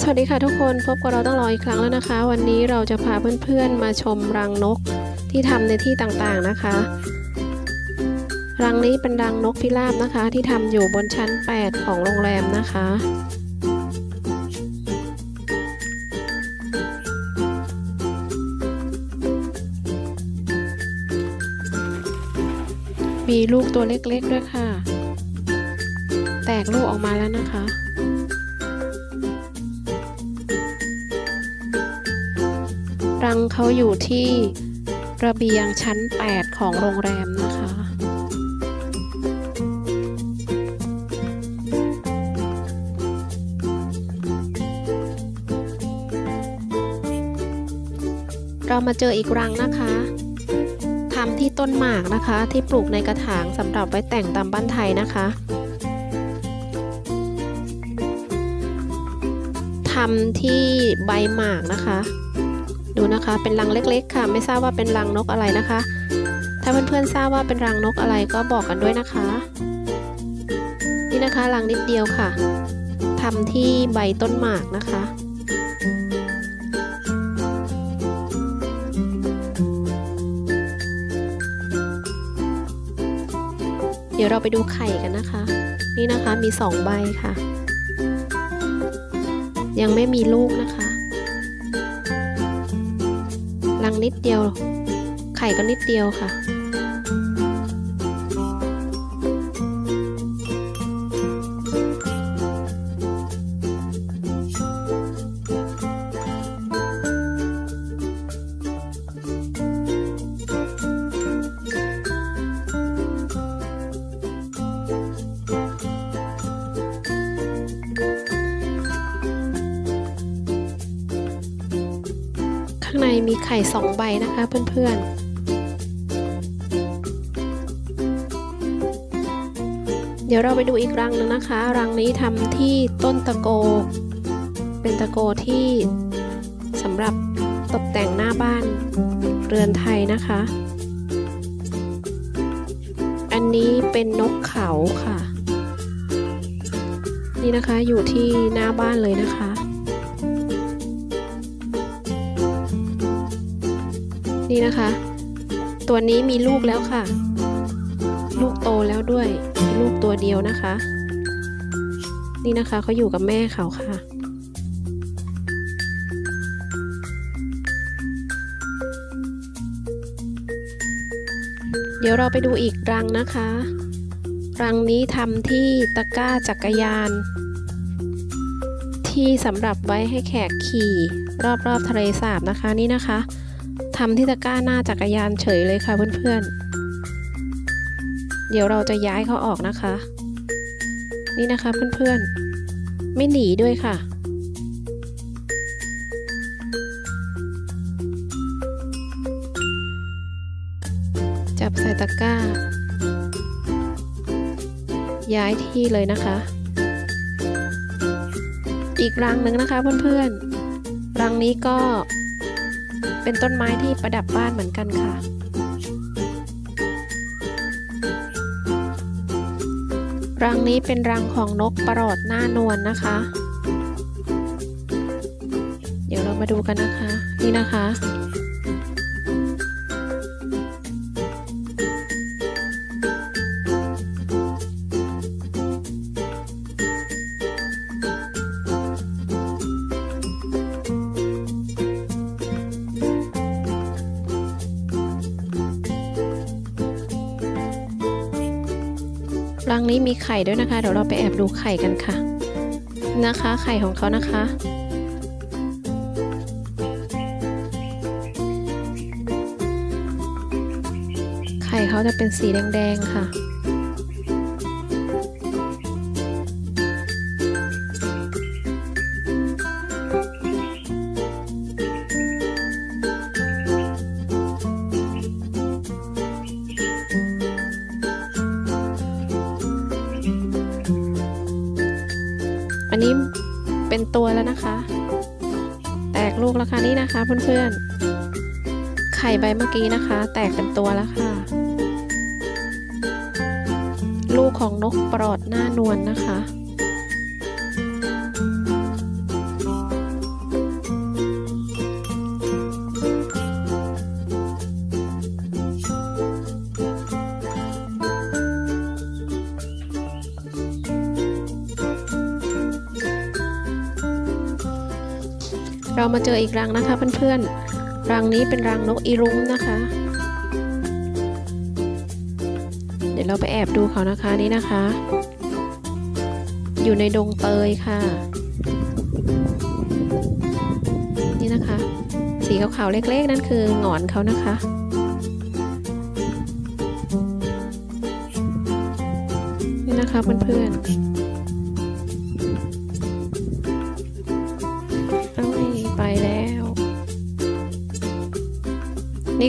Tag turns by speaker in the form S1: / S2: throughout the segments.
S1: สวัสดีค่ะทุกคนพบกับเราต้องรออีกครั้งแล้วนะคะ วันนี้เราจะพาเพื่อนๆมาชมรังนกที่ทำในที่ต่างๆนะคะ รังนี้เป็นรังนกพิราบนะคะ ที่ทำอยู่บนชั้น 8 ของโรงแรมนะคะ มีลูกตัวเล็กๆด้วยค่ะ แตกลูกออกมาแล้วนะคะ รังเขาอยู่ที่ระเบียงชั้น 8 ของโรงแรมนะคะเรามาเจออีกรังนะคะทำที่ต้นหมากนะคะ ที่ปลูกในกระถางสำหรับไว้แต่งตามบ้านไทยนะคะทำที่ใบหมากนะคะ ดูนะคะ เป็นรังเล็ก ๆ ค่ะ ไม่ทราบว่าเป็นรังนกอะไรนะคะ ถ้าเพื่อนๆทราบว่าเป็นรังนกอะไรก็บอกกันด้วยนะคะ นี่นะคะรังนิดเดียวค่ะทำที่ใบต้นหมากนะคะเดี๋ยวเราไปดูไข่กันนะคะ นี่นะคะมีสองใบค่ะ ยังไม่มีลูกนะคะ รังนิดเดียว ไข่ก็นิดเดียวค่ะางในมีไข่สองใบนะคะเพื่อนๆ เดี๋ยวเราไปดูอีกรังหนึงนะคะ รังนี้ทำที่ต้นตะโก เป็นตะโกที่สำหรับตกแต่งหน้าบ้านเรือนไทยนะคะ อันนี้เป็นนกเขาค่ะ นี่นะคะอยู่ที่หน้าบ้านเลยนะคะ นี่นะคะ ตัวนี้มีลูกแล้วค่ะ ลูกโตแล้วด้วยมีลูกตัวเดียวนะคะ นี่นะคะเขาอยู่กับแม่เขาค่ะ เดี๋ยวเราไปดูอีกรังนะคะรังนี้ทำที่ตะกร้าจักรยาน ที่สำหรับไว้ให้แขกขี่ รอบๆทะเลสาบนะคะนี่นะคะ ทำที่ตะกร้าหน้าจักรยานเฉยเลยค่ะเพื่อนๆ เดี๋ยวเราจะย้ายเขาออกนะคะ นี่นะคะเพื่อนๆ ไม่หนีด้วยค่ะจับใส่ตะกร้า ย้ายที่เลยนะคะ อีกรังหนึ่งนะคะเพื่อนๆ รังนี้ก็ เป็นต้นไม้ที่ประดับบ้านเหมือนกันค่ะ รังนี้เป็นรังของนกประหลอดหน้านวลนนะคะ เดี๋ยวเรามาดูกันนะคะ นี่นะคะ รังนี้มีไข่ด้วยนะคะ เดี๋ยวเราไปแอบดูไข่กันค่ะ นะคะ ไข่ของเขานะคะ ไข่เขาจะเป็นสีแดงๆค่ะ ลูกแล้วค่ะนี่นะคะเพื่อนๆ ไข่ใบเมื่อกี้นะคะ แตกเป็นตัวแล้วค่ะ ลูกของนกปลอดหน้านวลนะคะ เรามาเจออีกรังนะคะเพื่อนๆ รังนี้เป็นรังนกอีรุ้มนะคะ เดี๋ยวเราไปแอบดูเขานะคะนี่นะคะ อยู่ในดงเตยค่ะ นี่นะคะ สีขาวๆเล็กๆ นั่นคือหงอนเขานะคะนี่นะคะเพื่อนๆ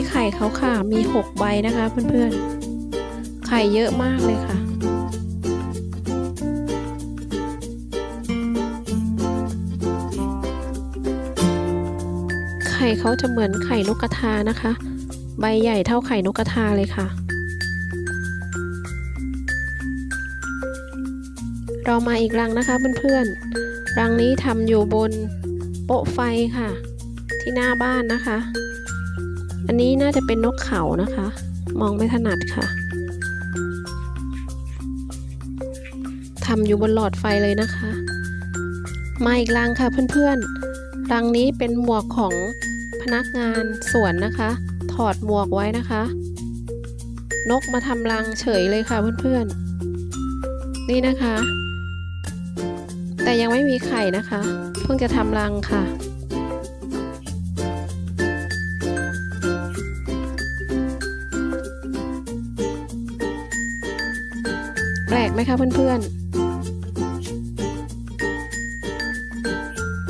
S1: นี่ไข่เขาค่ะ มีหกใบนะคะเพื่อนๆ ไข่เยอะมากเลยค่ะ ไข่เขาจะเหมือนไข่นกกระทานะคะ ใบใหญ่เท่าไข่นกกระทาเลยค่ะ เรามาอีกรังนะคะเพื่อนๆ รังนี้ทำอยู่บนโป๊ะไฟค่ะ ที่หน้าบ้านนะคะ อันนี้น่าจะเป็นนกเขานะคะ มองไม่ถนัดค่ะทำอยู่บนหลอดไฟเลยนะคะ มาอีกรังค่ะเพื่อนๆ รังนี้เป็นหมวกของพนักงานสวนนะคะ ถอดหมวกไว้นะคะ นกมาทำรังเฉยเลยค่ะเพื่อนๆ นี่นะคะ แต่ยังไม่มีไข่นะคะ เพิ่งจะทำรังค่ะ ปลกไหมคะเพื่อนๆ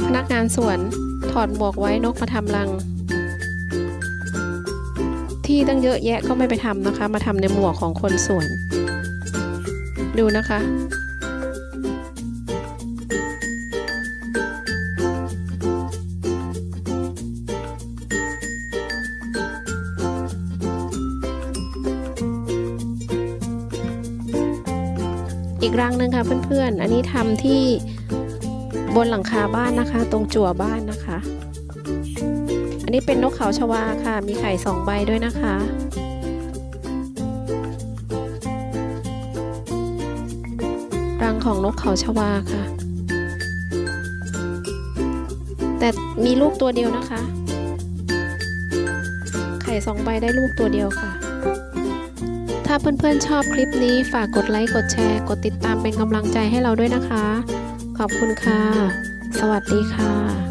S1: พนักงานสวนถอดหมวกไว้นกมาทำรัง ที่ตั้งเยอะแยะก็ไม่ไปทำนะคะ มาทำในหมวกของคนสวน ดูนะคะ อีกรังหนึ่งค่ะเพื่อนๆ อันนี้ทำที่บนหลังคาบ้านนะคะ ตรงจั่วบ้านนะคะ อันนี้เป็นนกเขาชวาค่ะ มีไข่สองใบด้วยนะคะรังของนกเขาชวาค่ะ แต่มีลูกตัวเดียวนะคะ ไข่สองใบได้ลูกตัวเดียวค่ะ ถ้าเพื่อนๆชอบคลิปนี้ฝากกดไลค์ กดแชร์ กดติดตามเป็นกำลังใจให้เราด้วยนะคะ ขอบคุณค่ะ สวัสดีค่ะ